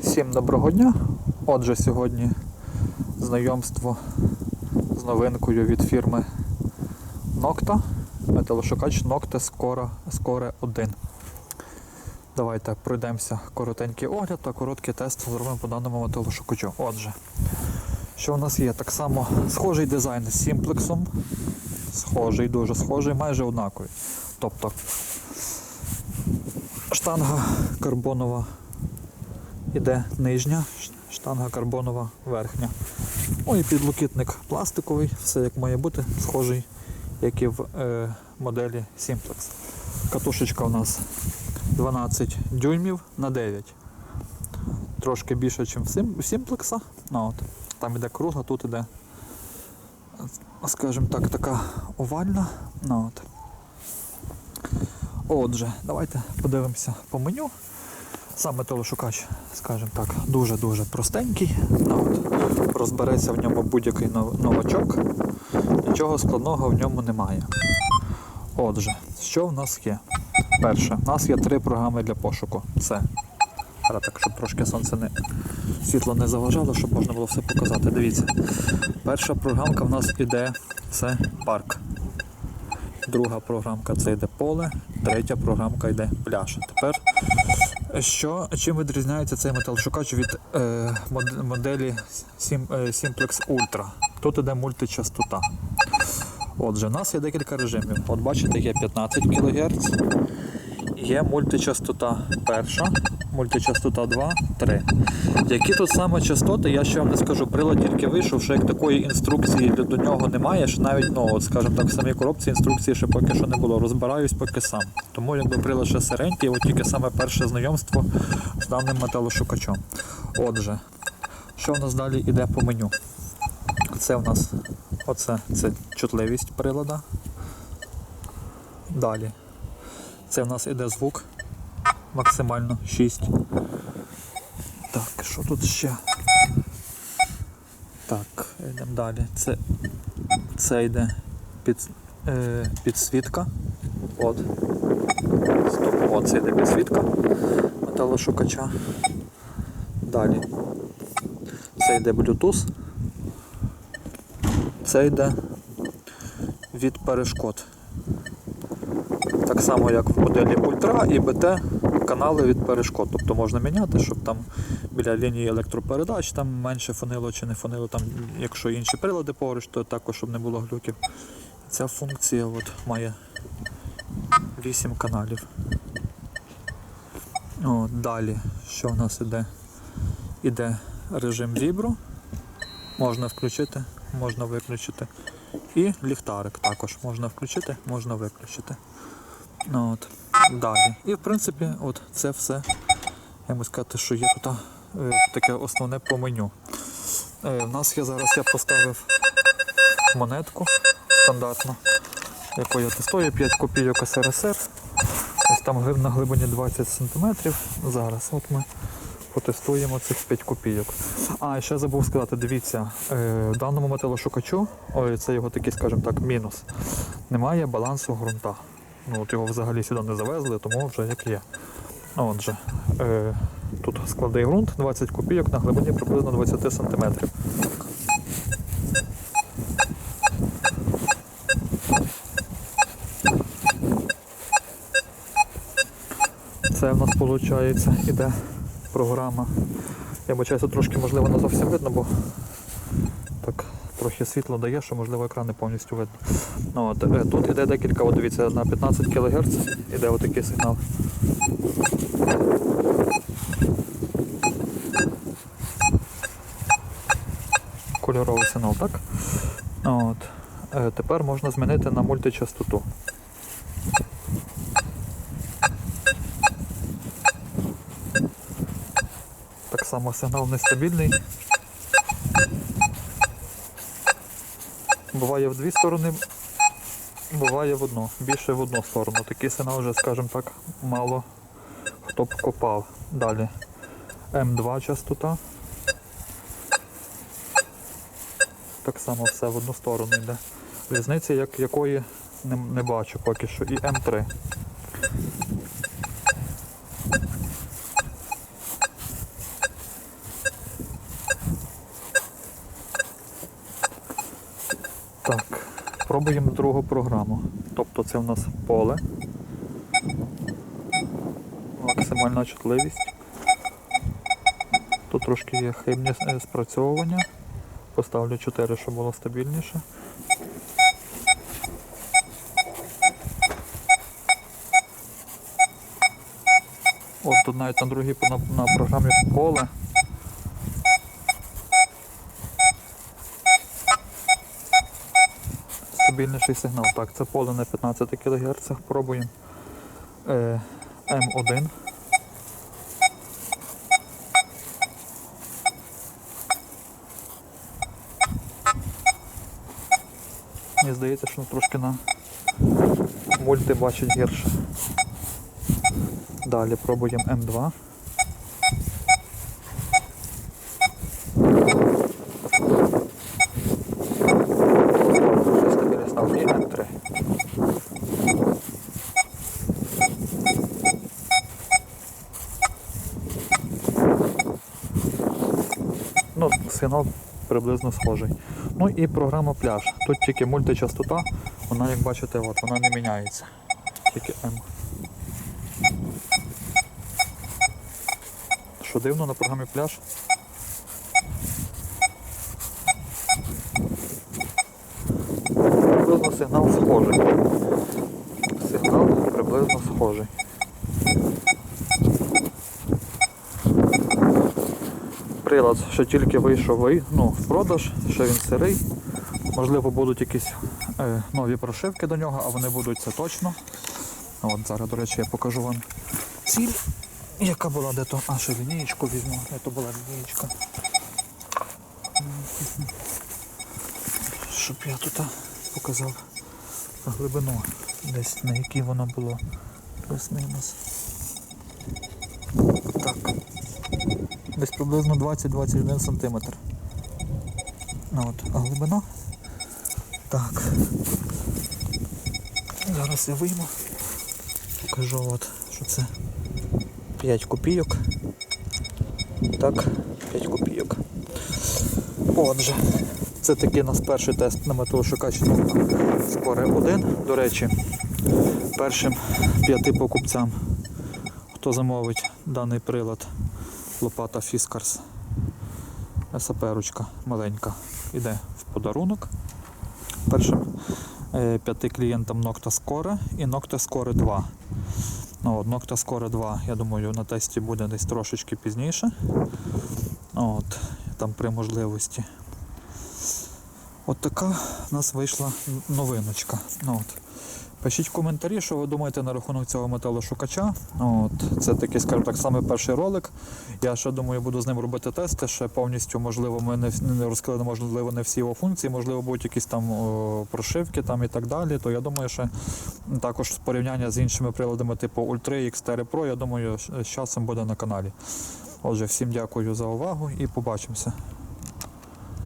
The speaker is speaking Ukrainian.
Всім доброго дня. Отже, сьогодні знайомство з новинкою від фірми Nocta. Металошукач Nocta Score, Score 1. Давайте пройдемося коротенький огляд та короткий тест зробимо по даному металошукачу. Отже, що у нас є? Так само схожий дизайн з сімплексом. Схожий, дуже схожий, майже однаковий. Тобто штанга карбонова іде нижня, штанга карбонова верхня. Ну і підлокітник пластиковий, все як має бути, схожий, як і в е, моделі Simplex. Катушечка у нас 12 дюймів на 9. Трошки більше, ніж в Simplex. Ну, от. Там іде кругла, тут іде, скажімо так, така овальна. Ну, от. Отже, давайте подивимося по меню. Сам металошукач, скажімо так, дуже-дуже простенький. От, розбереться в ньому будь-який новачок. Нічого складного в ньому немає. Отже, що в нас є? Перше, у нас є три програми для пошуку. Це. Зараз так, щоб трошки сонце не світло не заважало, щоб можна було все показати. Дивіться. Перша програмка в нас іде це парк. Друга програмка це йде поле, третя програмка йде пляж. Тепер що, чим відрізняється цей металошукач від е, моделі е, Simplex Ultra? Тут іде мультичастота. Отже, у нас є декілька режимів. От бачите, є 15 кГц, є мультичастота перша, мультичастота 2, 3. Які тут саме частоти, я ще вам не скажу. Прилад тільки вийшов, що як такої інструкції до, нього немає, що навіть, ну, от, скажімо так, в самій коробці інструкції ще поки що не було. Розбираюсь поки сам. Тому якби прилад ще сиренький, от тільки саме перше знайомство з даним металошукачом. Отже, що в нас далі йде по меню? Це в нас оце, це чутливість прилада. Далі. Це в нас іде звук максимально 6. Так, що тут ще? Так, йдемо далі. Це, це йде під, е, підсвітка. От. Стоп, от це йде підсвітка металошукача. Далі. Це йде Bluetooth. Це йде від перешкод. Так само, як в моделі Ultra і BT канали від перешкод. Тобто можна міняти, щоб там біля лінії електропередач там менше фонило чи не фонило. Там, якщо інші прилади поруч, то також, щоб не було глюків. Ця функція от, має 8 каналів. О, далі, що в нас іде? Іде режим вібру. Можна включити, можна виключити. І ліхтарик також можна включити, можна виключити. От. Далі. І в принципі, от це все, я можу сказати, що є тут е, таке основне по меню. Е, в нас є зараз я поставив монетку стандартну, яку я тестую 5 копійок СРСР. Ось там на глибині 20 см. Зараз от ми потестуємо цих 5 копійок. А, ще забув сказати, дивіться, е, в даному металошукачу, ой, це його такий, скажімо так, мінус. Немає балансу ґрунта. Ну, от його взагалі сюди не завезли, тому вже як є. Отже, е, тут складний ґрунт 20 копійок на глибині приблизно 20 см. Це в нас виходить іде програма. Я бачаюся трошки, можливо, не зовсім видно, бо так трохи світло дає, що можливо екран не повністю видно. Ну, от, е, тут іде декілька, от дивіться, на 15 кГц іде отакий сигнал. Кольоровий сигнал, так? От. Е, Тепер можна змінити на мультичастоту. Так само сигнал нестабільний. Буває в дві сторони, буває в одну, більше в одну сторону. Такий сигнал вже, скажімо так, мало хто б копав. Далі М2 частота. Так само все в одну сторону йде. Різниці як, якої не, не бачу поки що. І М3. Так, пробуємо другу програму. Тобто це в нас поле. Максимальна чутливість. Тут трошки є хибні е, спрацьовування. Поставлю 4, щоб було стабільніше. От тут навіть на другій на, на програмі поле. Стабільніший сигнал. Так, це поле на 15 кГц. Пробуємо е, М1. Мені здається, що трошки на мульти бачить гірше. Далі пробуємо М2. Вже стабільний став і М3. Ну, сигнал приблизно схожий. Ну і програма пляж. Тут тільки мультичастота, вона, як бачите, от, вона не міняється. Тільки М. Що дивно на програмі пляж. Приблизно сигнал схожий. Сигнал приблизно схожий. Прилад ще тільки вийшов ну, в продаж, ще він сирий. Можливо, будуть якісь е, нові прошивки до нього, а вони будуть це точно. От зараз, до речі, я покажу вам ціль, яка була де то. А, ще лінієчку візьму, де то була лінієчка. Щоб я тут показав глибину, десь на якій воно було плюс-мінус. Десь приблизно 20-21 см. Ну, от, а глибина. Так. Зараз я вийму. Покажу, от, що це 5 копійок. Так, 5 копійок. Отже, це такий у нас перший тест на металошукач Скоре 1. До речі, першим п'яти покупцям, хто замовить даний прилад, лопата Fiskars САП-ручка маленька, йде в подарунок. Першим е, п'яти клієнтам Nocta Score і Nocta Score 2. Ну, от, Nocta Score 2, я думаю, на тесті буде десь трошечки пізніше. От, там при можливості. От така в нас вийшла новиночка. Ну, от. Пишіть в коментарі, що ви думаєте на рахунок цього металошукача. От, це такий, скажімо так, саме перший ролик. Я ще думаю, буду з ним робити тести. Ще повністю, можливо, ми не, не розкрили, можливо, не всі його функції, можливо, будуть якісь там о, прошивки там і так далі. То я думаю, що також порівняння з іншими приладами, типу Ultra X4 Pro, я думаю, з часом буде на каналі. Отже, всім дякую за увагу і побачимося.